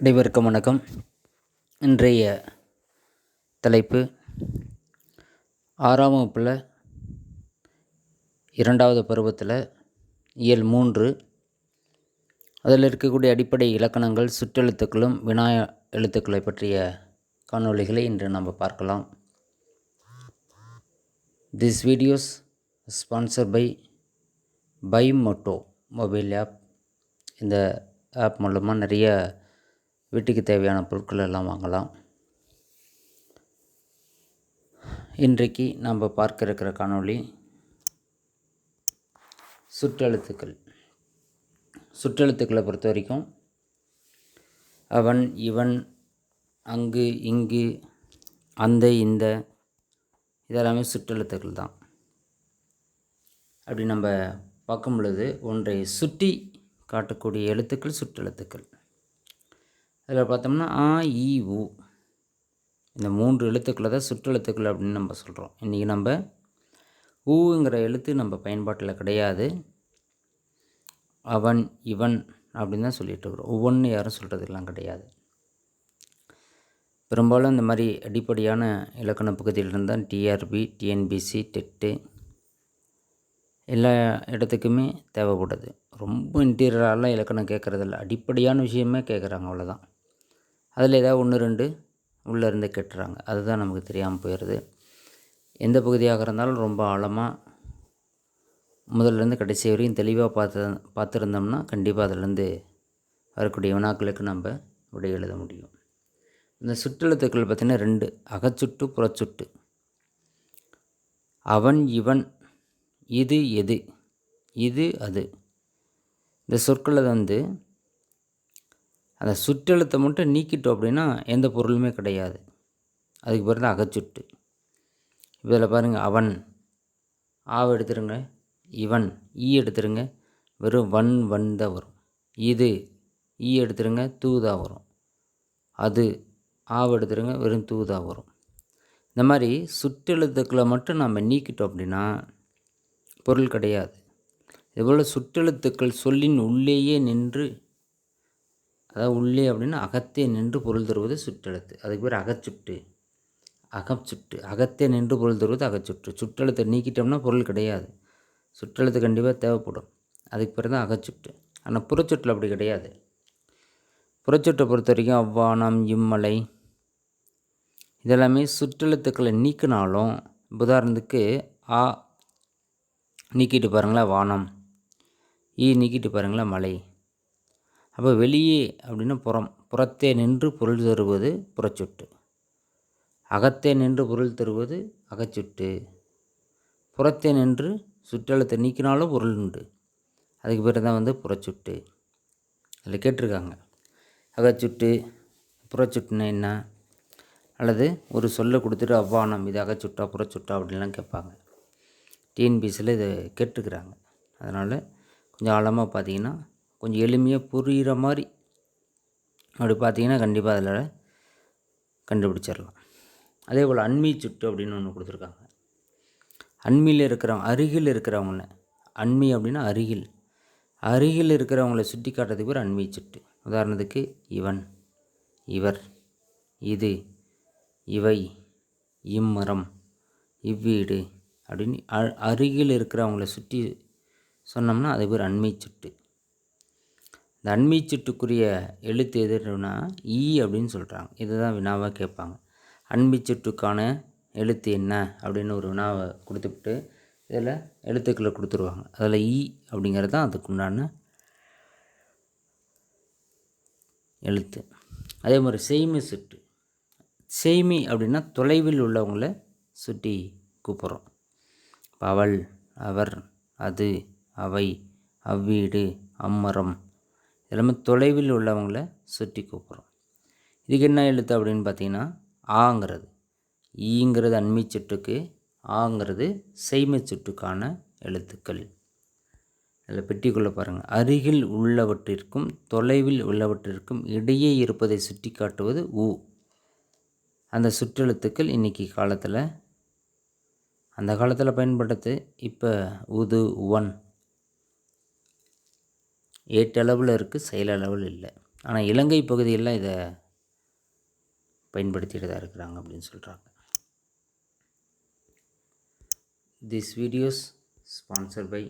அனைவருக்கும் வணக்கம். இன்றைய தலைப்பு ஆறாம் வகுப்பில் இரண்டாவது பருவத்தில் இயல் மூன்று. அதில் இருக்கக்கூடிய அடிப்படை இலக்கணங்கள் சுற்றெழுத்துக்களும் வினாய எழுத்துக்களை பற்றிய காணொளிகளை இன்று நம்ம பார்க்கலாம். This videos sponsor by Bymoto mobile app இந்த ஆப் மூலமாக நிறைய வீட்டுக்கு தேவையான பொருட்கள் எல்லாம் வாங்கலாம். இன்றைக்கு நம்ம பார்க்க இருக்கிற காணொளி சுற்றெழுத்துக்கள். சுற்றெழுத்துக்களை பொறுத்த வரைக்கும் அவன் இவன் அங்கு இங்கு அந்த இந்த இதெல்லாமே சுற்றெழுத்துக்கள் தான். அப்படி நம்ம பார்க்கும் பொழுது ஒன்றை சுற்றி காட்டக்கூடிய எழுத்துக்கள் சுற்றெழுத்துக்கள். அதில் பார்த்தோம்னா ஆ இ உ. இந்த மூன்று எழுத்துக்களை தான் சுற்றெழுத்துக்கள் அப்படின்னு நம்ம சொல்கிறோம். இன்றைக்கி நம்ம ஊங்கிற எழுத்து நம்ம பயன்பாட்டில் கிடையாது. அவன் இவன் அப்படின்னு தான் சொல்லிட்டு இருக்கிறோம். ஒவ்வொன்று யாரும் சொல்கிறதுலாம் கிடையாது. பெரும்பாலும் இந்த மாதிரி அடிப்படையான இலக்கண பகுதியில் இருந்தால் டிஆர்பி டிஎன்பிசி டெட்டு எல்லா இடத்துக்குமே தேவைப்படுது. ரொம்ப இன்டீரியராலாம் இலக்கணம் கேட்குறதில்ல. அடிப்படையான விஷயமே கேட்குறாங்க அவ்வளோதான். அதில் ஏதாவது ஒன்று ரெண்டு உள்ளே இருந்து கெட்டுறாங்க. அதுதான் நமக்கு தெரியாமல் போயிடுது. எந்த பகுதியாக இருந்தாலும் ரொம்ப ஆழமாக முதல்லேருந்து கடைசி வரையும் தெளிவாக பார்த்து பார்த்துருந்தோம்னா கண்டிப்பாக அதிலேருந்து வரக்கூடிய வினாக்களுக்கு நம்ம விடை எழுத முடியும். இந்த சுற்றெழுத்துக்கள் பார்த்திங்கன்னா ரெண்டு. அகச்சுட்டு புறச்சுட்டு. அவன் இவன் இது எது இது அது. இந்த சொற்களை வந்து அந்த சுற்றெழுத்தை மட்டும் நீக்கிட்டோம் அப்படின்னா எந்த பொருளுமே கிடையாது. அதுக்கு பிறகு தான் அகச்சுட்டு. இப்போ இதில் பாருங்கள் அவன். ஆவ் எடுத்துருங்க. இவன். ஈ எடுத்துருங்க. வெறும் வன் வன் தான் வரும். இது. ஈ எடுத்துருங்க. தூதா வரும். அது. ஆவ் எடுத்துருங்க. வெறும் தூதா வரும். இந்த மாதிரி சுற்றெழுத்துக்களை மட்டும் நம்ம நீக்கிட்டோம் அப்படின்னா பொருள் கிடையாது. இதுபோல் சுற்றெழுத்துக்கள் சொல்லின் உள்ளேயே நின்று அதாவது உள்ளே அப்படின்னா அகத்தே நின்று பொருள் தருவது சுற்றெழுத்து. அதுக்கு பேர் அகச்சுட்டு. அகச்சுட்டு. அகத்தே நின்று பொருள் தருவது அகச்சுட்டு. சுற்றெழுத்தை நீக்கிட்டோம்னா பொருள் கிடையாது. சுற்றெழுத்து கண்டிப்பாக தேவைப்படும். அதுக்கு பிறகு தான் அகச்சுட்டு. ஆனால் புறச்சுட்டில் அப்படி கிடையாது. புறச்சுட்டை பொறுத்த வரைக்கும் அவ்வானம் இம்மலை இதெல்லாமே சுற்றெழுத்துக்களை நீக்கினாலும் உதாரணத்துக்கு ஆ நீக்கிட்டு பாருங்களேன் வானம். ஈ நீக்கிட்டு பாருங்களேன் மலை. அப்போ வெளியே அப்படின்னா புறம் புறத்தே நின்று பொருள் தருவது புறச்சுட்டு. அகத்தே நின்று பொருள் தருவது அகச்சுட்டு. புறத்தே நின்று சுற்றளத்தை நீக்கினாலும் பொருள் உண்டு. அதுக்கு பேர் தான் வந்து புறச்சுட்டு. அதில் கேட்டிருக்காங்க. அகச்சுட்டு புறச்சுட்டுனா என்ன? அல்லது ஒரு சொல்லை கொடுத்துட்டு அவ்வானம் இது அகச்சுட்டா புறச்சுட்டா அப்படின்லாம் கேட்பாங்க. டிஎன்பிஎஸ்சியில் இதை கேட்டுருக்குறாங்க. அதனால் கொஞ்சம் ஆழமாக பார்த்தீங்கன்னா கொஞ்சம் எளிமையாக புரிகிற மாதிரி அப்படி பார்த்தீங்கன்னா கண்டிப்பாக அதில் கண்டுபிடிச்சிடலாம். அதே போல் அண்மி சுட்டு அப்படின்னு ஒன்று கொடுத்துருக்காங்க. அண்மையில் இருக்கிறவங்க அருகில் இருக்கிறவங்கள அண்மை அப்படின்னா அருகில். அருகில் இருக்கிறவங்கள சுட்டி காட்டுறதுக்கு பேர் அண்மை சுட்டு. உதாரணத்துக்கு இவன் இவர் இது இவை இம்மரம் இவ்வீடு அப்படின்னு அருகில் இருக்கிறவங்கள சுற்றி சொன்னோம்னா அது பேர் அண்மை சுட்டு. இந்த அண்மை சுட்டுக்குரிய எழுத்து எதுனா ஈ அப்படின்னு சொல்கிறாங்க இதுதான் வினாவாக கேட்பாங்க. அண்மை சுட்டுக்கான எழுத்து என்ன அப்படின்னு ஒரு வினாவை கொடுத்துவிட்டு இதில் எழுத்துக்களை கொடுத்துருவாங்க. அதில் ஈ அப்படிங்கிறது தான் அதுக்குண்டான எழுத்து. அதே மாதிரி செய்மி சுட்டு. செய்மி அப்படின்னா தொலைவில் உள்ளவங்கள சுட்டி கூப்பிட்றோம். அவள் அவர் அது அவை அவ்வீடு அம்மரம் எல்லாமே தொலைவில் உள்ளவங்கள சுற்றி கூப்பிட்றோம். இதுக்கு என்ன எழுத்து அப்படின்னு பார்த்தீங்கன்னா ஆங்கிறது. ஈங்கிறது அண்மை சுட்டுக்கு ஆங்கிறது செய்மை சுட்டுக்கான எழுத்துக்கள். அதில் பெட்டிக்குள்ளே பாருங்கள் அருகில் உள்ளவற்றிற்கும் தொலைவில் உள்ளவற்றிற்கும் இடையே இருப்பதை சுட்டி காட்டுவது ஊ. அந்த சுற்றெழுத்துக்கள் இன்றைக்கி காலத்தில் அந்த காலத்தில் பயன்படுத்து இப்போ உது ஒன் ஏட்டளவில் இருக்குது செயலளவில் இல்லை. ஆனால் இலங்கை பகுதியெல்லாம் இதை பயன்படுத்திட்டு தான் இருக்கிறாங்க அப்படின்னு சொல்கிறாங்க this videos sponsor by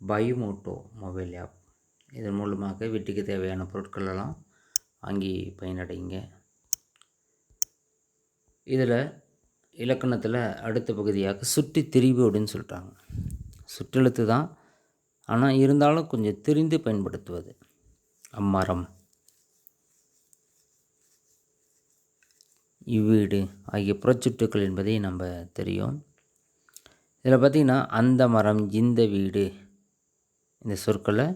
Bymoto mobile app இதன் மூலமாக வீட்டுக்கு தேவையான பொருட்களெல்லாம் வாங்கி பயனடைங்க. இதில் இலக்கணத்தில் அடுத்த பகுதியாக சுற்றி திரிவு அப்படின்னு சொல்கிறாங்க சுற்றெழுத்து தான் ஆனால் இருந்தாலும் கொஞ்சம் தெரிந்து பயன்படுத்துவது. அம்மரம். இவ்வீடு ஆகிய புறச்சுட்டுக்கள் என்பதை நம்ம தெரியும். இதில் பார்த்திங்கன்னா அந்த மரம் இந்த வீடு இந்த சொற்களை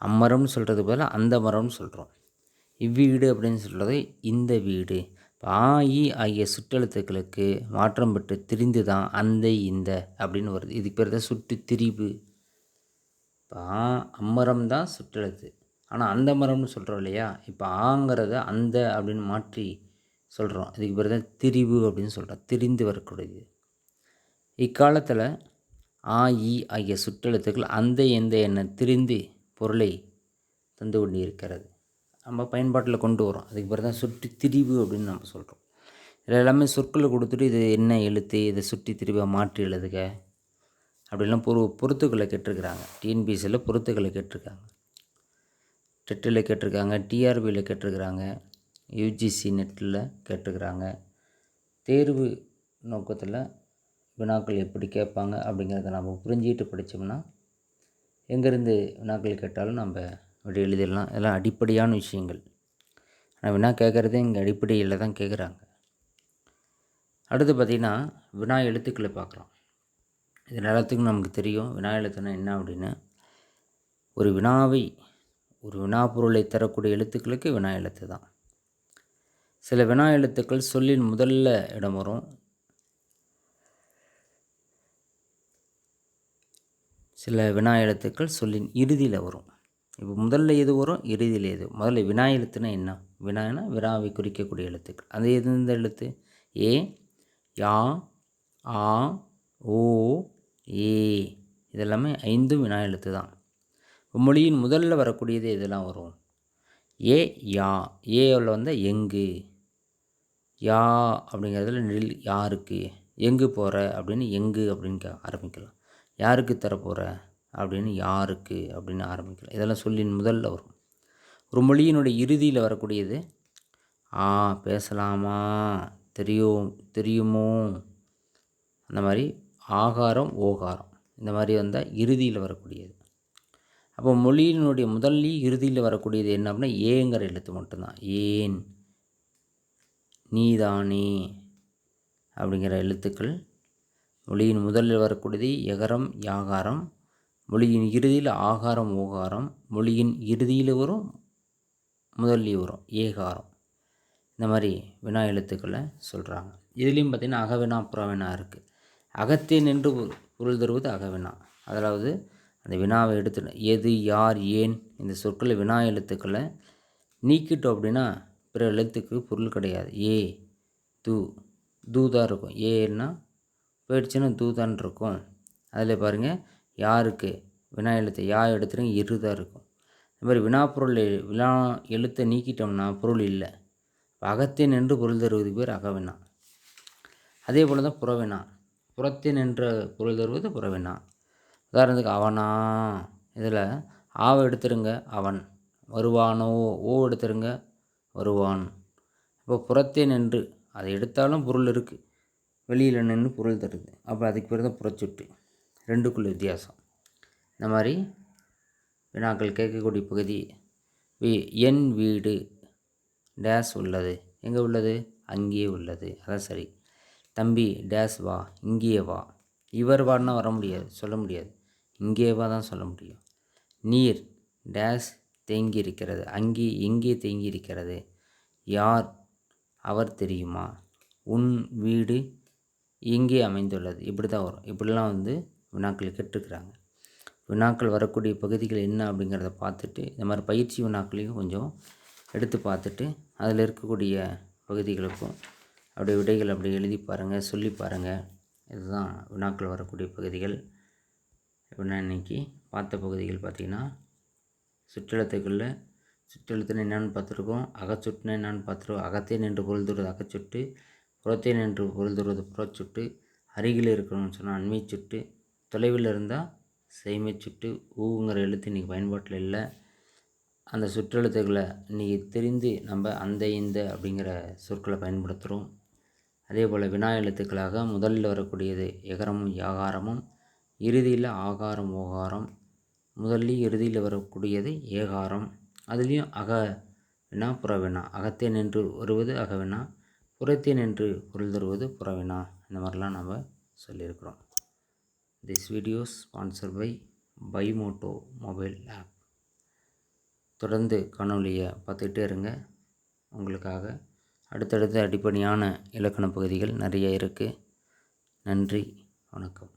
அம்மரம்னு சொல்கிறது போல் அந்த மரம்னு சொல்கிறோம் இவ்வீடு அப்படின்னு சொல்கிறது இந்த வீடு. இப்போ ஆ இ ஆகிய சுற்றெழுத்துக்களுக்கு மாற்றம் பெற்று திரிந்து தான் அந்த இந்த அப்படின்னு வருது. இதுக்கு பேர் தான் சுட்டு திரிவு இப்போ ஆ அம்மரம் தான் சுற்றெழுத்து. ஆனால் அந்த மரம்னு சொல்கிறோம் இல்லையா? இப்போ ஆங்கிறத அந்த அப்படின்னு மாற்றி சொல்கிறோம் இதுக்கு பேர் தான் திரிவு அப்படின்னு சொல்கிறோம் திரிந்து வரக்கூடியது. இக்காலத்தில் ஆ இ ஆகிய சுற்றெழுத்துக்கள் அந்த எந்த எண்ண திரிந்து பொருளை தந்து கொண்டு இருக்கிறது நம்ம பயன்பாட்டில் கொண்டு வரோம் அதுக்கு பிறகு தான் சுற்றி திரிவு அப்படின்னு நம்ம சொல்கிறோம் இதில் எல்லாமே சொற்களை கொடுத்துட்டு இது என்ன எழுத்து இதை சுற்றி திரிவை மாற்றி எழுதுக. அப்படிலாம் பொறு பொறுத்துக்களை கேட்டிருக்கிறாங்க. டிஎன்பிசியில் பொறுத்துக்களை கேட்டிருக்காங்க. டெட்டில் கேட்டிருக்காங்க டிஆர்பியில் கேட்டிருக்கிறாங்க யூஜிசி நெட்டில் கேட்டிருக்கிறாங்க. தேர்வு நோக்கத்தில் வினாக்கள் எப்படி கேட்பாங்க அப்படிங்கிறத நம்ம புரிஞ்சுக்கிட்டு படித்தோம்னா எங்கேருந்து வினாக்கள் கேட்டாலும் நம்ம அப்படி எழுதிடலாம். இதெல்லாம் அடிப்படையான விஷயங்கள். ஆனால் வினா கேட்குறதே இங்கே அடிப்படையில் தான் கேட்குறாங்க. அடுத்து பார்த்திங்கன்னா வினா எழுத்துக்களை பார்க்குறோம். இது எல்லாத்துக்கும் நமக்கு தெரியும். வினா எழுத்துனா என்ன அப்படின்னு ஒரு வினாவை ஒரு வினா பொருளை தரக்கூடிய எழுத்துக்களுக்கு வினா எழுத்து தான். சில வினா எழுத்துக்கள் சொல்லின் முதல்ல இடம் வரும். சில வினா எழுத்துக்கள் சொல்லின் இறுதியில் வரும். இப்போ முதல்ல எது வரும்? இறுதியில் எது? முதல்ல வினா எழுத்துனா என்ன? வினானா வினாவை குறிக்கக்கூடிய எழுத்துக்கள். அது எது இந்த எழுத்து? ஏ யா ஆ ஓ ஏ. இதெல்லாமே ஐந்தும் வினா எழுத்து தான். மொழியின் முதல்ல வரக்கூடியது இதெல்லாம் வரும்? ஏ யா. ஏவில் வந்து எங்கு? யா அப்படிங்கிறதுல நெல் யாருக்கு எங்கு போகிற அப்படின்னு எங்கு அப்படின்னு ஆரம்பிக்கலாம். யாருக்கு தரப்போகிற அப்படின்னு யாருக்கு அப்படின்னு ஆரம்பிக்கலாம். இதெல்லாம் சொல்லின் முதல்ல வரும். ஒரு மொழியினுடைய இறுதியில் வரக்கூடியது? ஆ பேசலாமா? தெரியும் தெரியுமோ? அந்த மாதிரி ஆகாரம் ஓகாரம். இந்த மாதிரி வந்தால் இறுதியில் வரக்கூடியது. அப்போ மொழியினுடைய முதல்லையும் இறுதியில் வரக்கூடியது என்ன அப்படின்னா ஏங்கிற எழுத்து மட்டும்தான். ஏன் நீதானே அப்படிங்கிற எழுத்துக்கள். மொழியின் முதலில் வரக்கூடியது எகரம் யாகாரம். மொழியின் இறுதியில் ஆகாரம் ஓகாரம். மொழியின் இறுதியில் வரும் முதல்லையும் வரும் ஏகாரம். இந்த மாதிரி வினா எழுத்துக்களை சொல்கிறாங்க இதுலேயும் பார்த்திங்கன்னா அகவினா புறவினா இருக்குது அகத்தே நின்று பொருள் தருவது அகவினா. அதாவது அந்த வினாவை எடுத்து எது யார் ஏன் இந்த சொற்களை வினா எழுத்துக்களை நீக்கிட்டோம் அப்படின்னா பிற எழுத்துக்கு பொருள் கிடையாது. ஏ தூ தூ தான் இருக்கும் ஏன்னா போயிடுச்சுன்னா தூ தான் இருக்கும். அதில் பாருங்கள் யாருக்கு வினா எழுத்து யா எடுத்துருங்க இரு தான் இருக்கும். இந்த மாதிரி வினா பொருள் வினா எழுத்தை நீக்கிட்டோம்னா பொருள் இல்லை. அகத்தே நின்று பொருள் தருவது பேர் அகவினா. அதே போல் தான் புறவினா. புறத்தே என்ற பொருள் தருவது புறவினா. உதாரணத்துக்கு அவனா. இதில் ஆவை எடுத்துருங்க அவன். வருவானோ ஓ எடுத்துருங்க வருவான். இப்போ புறத்தே நின்று அதை எடுத்தாலும் பொருள் இருக்குது வெளியில் நின்று பொருள் தருது. அப்போ அதுக்கு பேர் தான் புறச்சுட்டு. ரெண்டுக்குள்ள வித்தியாசம். இந்த மாதிரி வினாக்கள் கேட்கக்கூடிய பகுதி. வி என் வீடு டேஸ் உள்ளது. எங்கே உள்ளது? அங்கேயே உள்ளது. அதான் சரி. தம்பி டேஸ் வா இங்கேயே வா. இவர் வான்னா வர முடியாது சொல்ல முடியாது. இங்கே வா தான் சொல்ல முடியும். நீர் டேஸ் தேங்கி இருக்கிறது அங்கே எங்கே தேங்கி இருக்கிறது யார்? அவர் தெரியுமா? உன் வீடு எங்கே அமைந்துள்ளது? இப்படி தான் வரும். இப்படிலாம் வந்து வினாக்கள் கேட்டுருக்குறாங்க. வினாக்கள் வரக்கூடிய பகுதிகள் என்ன அப்படிங்கிறத பார்த்துட்டு இந்த மாதிரி பயிற்சி வினாக்களையும் கொஞ்சம் எடுத்து பார்த்துட்டு அதில் இருக்கக்கூடிய பகுதிகளுக்கும் அப்படியே விடைகள் அப்படி எழுதி பாருங்கள் சொல்லி பாருங்கள் இதுதான் வினாக்கள் வரக்கூடிய பகுதிகள். இப்போ இன்றைக்கி பார்த்த பகுதிகள் பார்த்திங்கன்னா சுற்றெழுத்துக்களில் சுற்றெழுத்துனா என்னென்னு பார்த்துருக்கோம் அகச்சுட்டுனா என்னென்னு பார்த்துருக்கோம் அகத்தே நின்று பொருள் தருவது அகச்சுட்டு புறத்தே நின்று பொருள் தருவது புறச்சுட்டு அருகில் இருக்கணும்னு சொன்னால் அண்மை சுட்டு தொலைவில் இருந்தால் செய்மை சுட்டு ஊங்கிற எழுத்து இன்றைக்கி பயன்பாட்டில் இல்லை. அந்த சுற்றெழுத்துக்களை இன்றைக்கி தெரிந்து நம்ம அந்த இந்த அப்படிங்கிற சொற்களை பயன்படுத்துகிறோம் அதே போல் வினா எழுத்துக்களாக முதலில் வரக்கூடியது எகரமும் யாகாரமும் இறுதியில் ஆகாரம் ஓகாரம் முதல்லையும் இறுதியில் வரக்கூடியது ஏகாரம். அதுலேயும் அக வினா புறவினா அகத்தே நின்று வருவது அகவினா புறத்தே நின்று பொருள் தருவது புறவினா இந்த மாதிரிலாம் நம்ம சொல்லியிருக்கிறோம். This video sponsor by Bymoto mobile app தொடர்ந்து காணொலியை பார்த்துக்கிட்டே இருங்க. உங்களுக்காக அடுத்தடுத்த அடிப்படையான இலக்கண பகுதிகள் நிறைய இருக்குது நன்றி வணக்கம்.